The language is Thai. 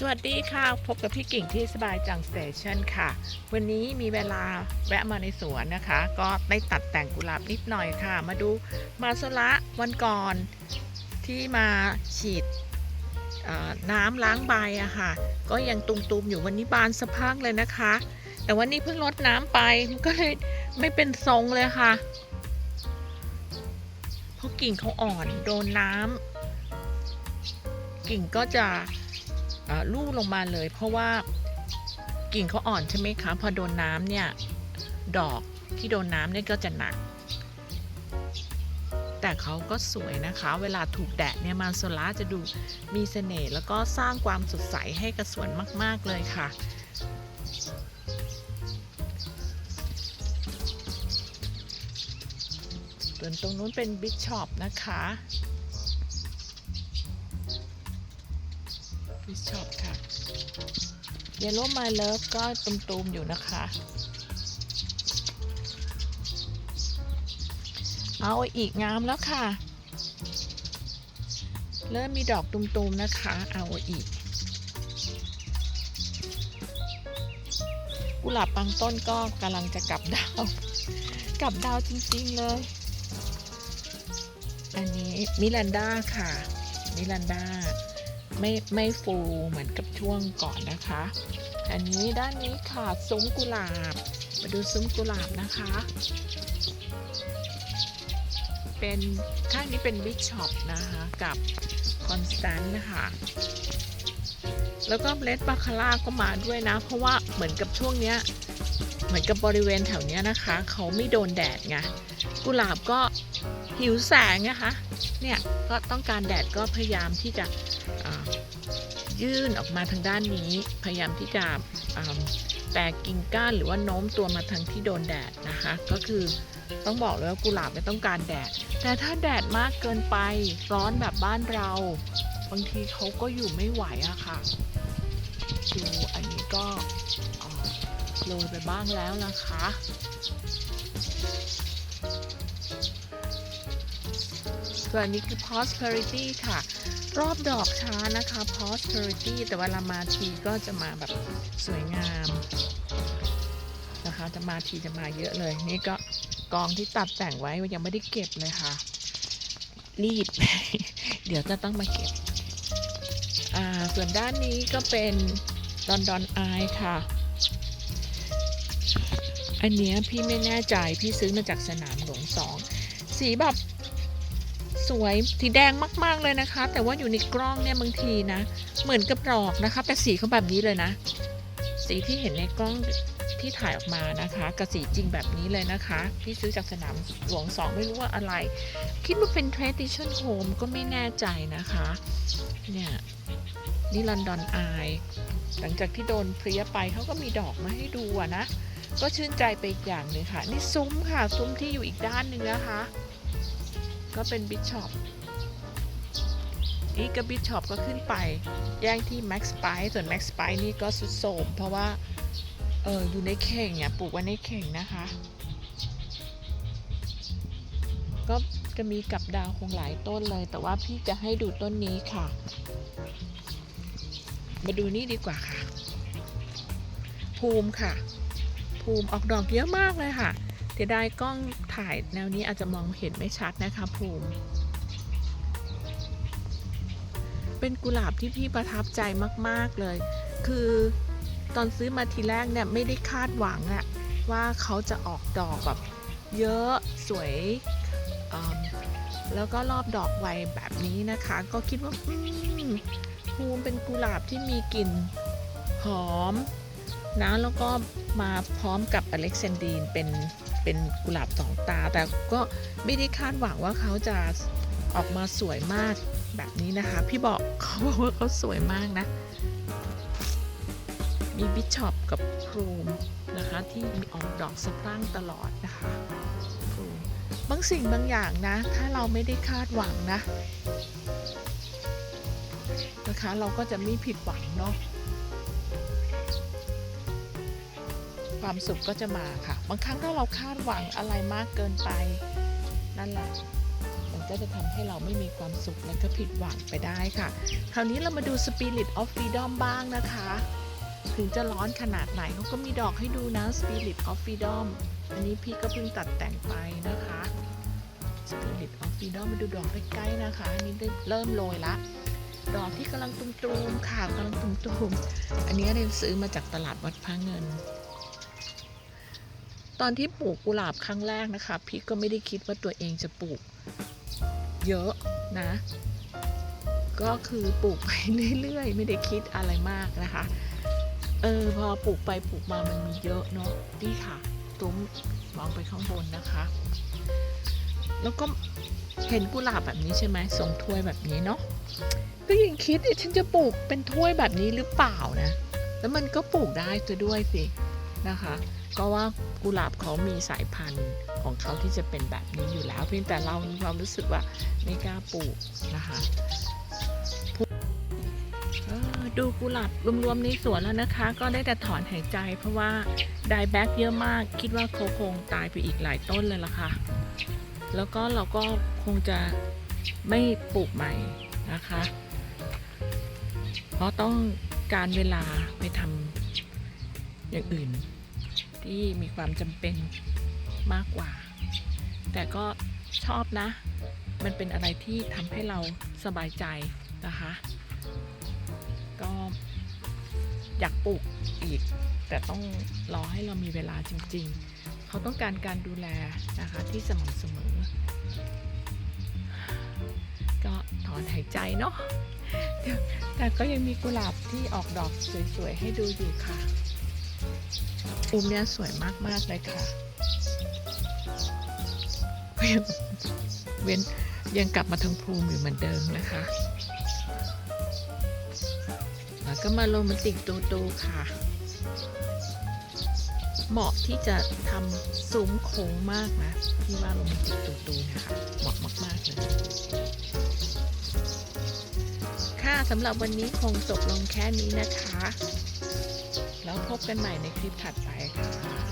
สวัสดีค่ะ พบกับพี่กิ่งที่สบายจังสเตชันค่ะ วันนี้มีเวลาแวะมาในสวนนะคะ ก็ได้ตัดแต่งกุหลาบนิดหน่อยค่ะ มาดูมาโซละวันก่อนที่มาฉีดน้ำล้างใบอะค่ะ ก็ยังตุมๆอยู่วันนี้บานสะพังเลยนะคะ แต่วันนี้เพิ่งรดน้ำไปมันก็เลยไม่เป็นทรงเลยค่ะ เพราะกิ่งเขาอ่อนโดนน้ำกิ่งก็จะ ลู่ลงมาเลย เพราะว่ากิ่งเขาอ่อนใช่ไหมคะพอโดนน้ำเนี่ยดอกที่โดนน้ำเนี่ยก็จะหนัก แต่เขาก็สวยนะคะ เวลาถูกแดดเนี่ยมาโซล่าจะดูมีเสน่ห์แล้วก็สร้างความสดใสให้กับสวนมาก ๆ เลยค่ะ ส่วนตรงนู้นเป็นบิชอปนะคะ บิชอปค่ะเยลโล่มาเลิฟก็ตุมๆอยู่นะคะ เอาอีกงามแล้วค่ะ เริ่มมีดอกตุมๆนะคะ เอาอีก กุหลาบบางต้นก็กำลังจะกลับดาว กลับดาวจริงๆเลย อันนี้มิลันดาค่ะ มิลันดา ไม่ไม่ฟูเหมือนกับช่วงก่อนนะคะ อันนี้ด้านนี้ค่ะซุ้มกุหลาบ มาดูซุ้มกุหลาบนะคะ เป็นข้างนี้เป็นบิชอปนะคะกับคอนสแตนต์นะคะแล้วก็เลดบาคาร่าก็มาด้วยนะ เพราะว่าเหมือนกับช่วงเนี้ยเหมือนกับบริเวณแถวเนี้ยนะคะ เขาไม่โดนแดดไงกุหลาบก็หิวแสงนะคะเนี่ยก็ต้องการแดดก็พยายามที่จะ ยื่นออกมาทางด้านนี้ พยายามที่จะแตกกิ่งก้านหรือว่าโน้มตัวมาทางที่โดนแดดนะคะ ก็คือต้องบอกเลยว่ากุหลาบไม่ต้องการแดด แต่ถ้าแดดมากเกินไปร้อนแบบบ้านเรา บางทีเขาก็อยู่ไม่ไหวอะค่ะดูอันนี้ก็โรยไปบ้างแล้วนะคะส่วนอันนี้คือ prosperity ค่ะ รอบดอกช้านะคะ prosperity แต่เวลามาทีก็จะมาแบบสวยงามนะคะจะมาทีจะมาเยอะเลย นี่ก็กองที่ตัดแต่งไว้ยังไม่ได้เก็บเลยค่ะ รีบ เดี๋ยวจะต้องมาเก็บ อ่า ส่วนด้านนี้ก็เป็นลอนดอนไอค่ะ อันนี้พี่ไม่แน่ใจพี่ซื้อมาจากสนามหลวงสอง สีแบบ สวยสีแดงมากๆเลยนะคะ แต่ว่าอยู่ในกล้องเนี่ยบางทีนะ เหมือนกับดอกนะคะ แต่สีเขาแบบนี้เลยนะ สีที่เห็นในกล้องที่ถ่ายออกมานะคะกับสีจริงแบบนี้เลยนะคะพี่ซื้อจากสนามหลวงสองไม่รู้ว่าอะไร คิดว่าเป็น tradition home ก็ไม่แน่ใจนะคะ เนี่ยนี่ลอนดอนไอหลังจากที่โดนเพลียไปเขาก็มีดอกมาให้ดูอะนะ ก็ชื่นใจไปอีกอย่างหนึ่งค่ะ นี่ซุ้มค่ะ ซุ้มที่อยู่อีกด้านหนึ่งนะคะ ก็เป็นบิชชอปนี่ก็บิชชอปก็ขึ้นไป แย่งที่แม็กซ์ไปส่วนแม็กซ์ไปนี่ก็สุดโสมเพราะว่า เอออยู่ในเข่งอะปลูกไว้ในเข่งนะคะ ก็จะมีกับดาวคงหลายต้นเลย แต่ว่าพี่จะให้ดูต้นนี้ค่ะ มาดูนี่ดีกว่าค่ะ ภูมิค่ะ ภูมิออกดอกเยอะมากเลยค่ะ เดี๋ยวได้กล้องถ่ายแนวนี้อาจจะมองเห็นไม่ชัดนะคะภูมิ เป็นกุหลาบที่พี่ประทับใจมาก ๆเลย คือตอนซื้อมาทีแรกเนี่ยไม่ได้คาดหวังอะว่าเขาจะออกดอกแบบเยอะสวยแล้วก็รอบดอกไวแบบนี้นะคะ ก็คิดว่าภูมิเป็นกุหลาบที่มีกลิ่นหอมนะแล้วก็มาพร้อมกับอเล็กซานดีนเป็น เป็นกุหลาบสองตา แต่ก็ไม่ได้คาดหวังว่าเขาจะออกมาสวยมากแบบนี้นะคะ พี่บอกเขาบอกว่าเขาสวยมากนะ มีบิชอปกับพรูมนะคะที่มีออกดอกสะพรั่งตลอดนะคะพรูมบางสิ่งบางอย่างนะ ถ้าเราไม่ได้คาดหวังนะ นะคะเราก็จะไม่ผิดหวังเนาะ ความสุขก็จะมาค่ะ บางครั้งถ้าเราคาดหวังอะไรมากเกินไป นั่นแหละ มันก็จะทำให้เราไม่มีความสุขและก็ผิดหวังไปได้ค่ะ คราวนี้เรามาดู Spirit of Freedom บ้างนะคะ ถึงจะร้อนขนาดไหนเขาก็มีดอกให้ดูนะ Spirit of Freedom อันนี้พี่ก็เพิ่งตัดแต่งไปนะคะ Spirit of Freedom มาดูดอกใกล้ๆนะคะอันนี้ได้เริ่มโรยละดอกที่กำลังตุมๆค่ะกำลังตุมๆ อันนี้เรนซื้อมาจากตลาดวัดพระเงิน ตอนที่ปลูกกุหลาบครั้งแรกนะคะ พี่ก็ไม่ได้คิดว่าตัวเองจะปลูก เยอะนะ ก็คือปลูกไปเรื่อยๆ ไม่ได้คิดอะไรมากนะคะ เออพอปลูกไปปลูกมามันมีเยอะเนาะนี่ค่ะ ตุ้มมองไปข้างบนนะคะ แล้วก็เห็นกุหลาบแบบนี้ใช่ไหมทรงถ้วยแบบนี้เนาะก็ยังคิดเอ๊ะฉันจะปลูกเป็นถ้วยแบบนี้หรือเปล่านะ แล้วมันก็ปลูกได้ตัวด้วยสินะคะ ก็ว่ากุหลาบเขามีสายพันธุ์ของเขาที่จะเป็นแบบนี้อยู่แล้ว เพียงแต่เรามีความรู้สึกว่าไม่กล้าปลูกนะคะดูกุหลาบรวมๆในสวนแล้วนะคะ ก็ได้แต่ถอนหายใจ เพราะว่าไดแบ็กเยอะมาก คิดว่าเขาคงตายไปอีกหลายต้นเลยล่ะค่ะ แล้วก็เราก็คงจะไม่ปลูกใหม่นะคะ เพราะต้องการเวลาไปทำอย่างอื่น ที่มีความจำเป็นมากกว่า แต่ก็ชอบนะ มันเป็นอะไรที่ทำให้เราสบายใจนะคะ ก็อยากปลูกอีก แต่ต้องรอให้เรามีเวลาจริง ๆ เขาต้องการการดูแลนะคะที่สม่ำเสมอ ก็ถอนหายใจเนาะแต่ก็ยังมีกุหลาบที่ออกดอกสวยๆ ให้ดูอยู่ค่ะ ภูมิเนี่ยสวยมาก ๆ เลยค่ะ เว้นยังกลับมาทางภูมิอยู่เหมือนเดิมนะคะ แล้วก็มาโรแมนติกตูตูค่ะ เหมาะที่จะทำซุ้มโค้งมากนะ ที่ว่าโรแมนติกตูตูเนะคะ เหมาะมากๆเลยค่ะสำหรับวันนี้คงจบลงแค่นี้นะคะ แล้วพบกันใหม่ในคลิปถัดไปค่ะ